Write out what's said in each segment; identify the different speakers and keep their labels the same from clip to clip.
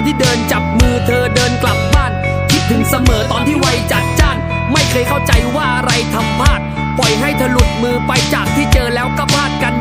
Speaker 1: อนที่เดินจับมือเธอเดินกลับบ้าน คิดถึงเสมอตอนที่ไวจัดจ้าน ไม่เคยเข้าใจว่าอะไรทำพลาด ปล่อยให้เธอหลุดมือไปจากที่เจอแล้วก็พลาดกัน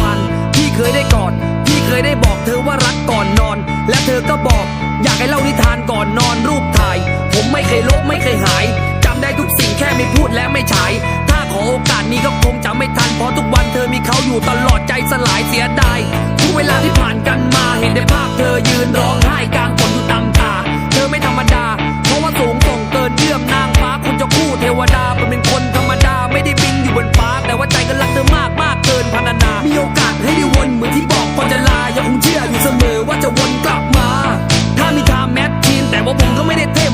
Speaker 1: วันวันๆที่เคยได้กอดที่เคยได้บอกเธอว่ารักก่อนนอน และเธอก็บอก อยากให้เล่านิทานก่อนนอนรูปถ่าย ผมไม่เคยลบไม่เคยหายจำได้ทุกสิ่งแค่ไม่พูดและไม่ฉาย ถ้าขอโอกาสนี้ก็คงจะไม่ทันเพราะทุกวันเธอมีเขาอยู่ตลอดใจสลายเสียดายทุกเวลาที่ผ่านกันมาเห็นได้ภาพเธอยืนร้องไห้กัน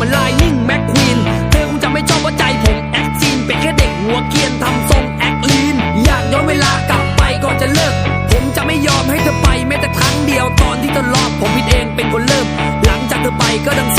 Speaker 1: ไม่ได้เท่เหมือนลายนิ่งแม็กควีนเธอคงจะไม่ชอบว่าใจผมแอคซีนเป็นแค่เด็กหัวเกียนทำทรงแอคลีน อยากย้อนเวลากลับไปก่อนจะเลิก ผมจะไม่ยอมให้เธอไปแม้แต่ครั้งเดียวตอนที่เธอรอบผมผิดเองเป็นคนเริ่ม หลังจากเธอไปก็ดัง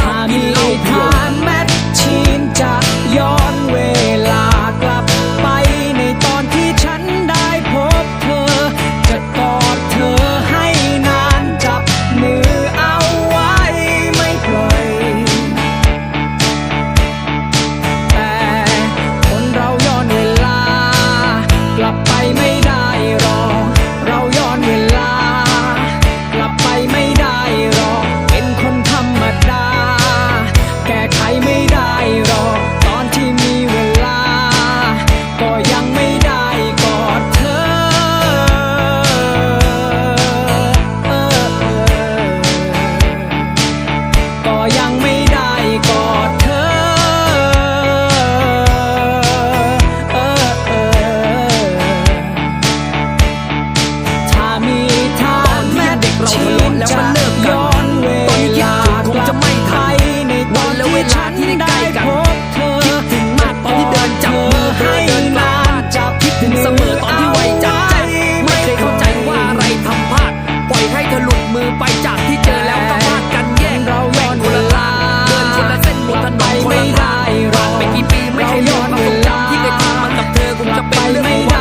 Speaker 1: ไม่
Speaker 2: ให้
Speaker 1: รอ
Speaker 2: ด
Speaker 1: เวลาที่เคย
Speaker 2: ทำมันกับเธอคงจะเป็นเรื่ไงข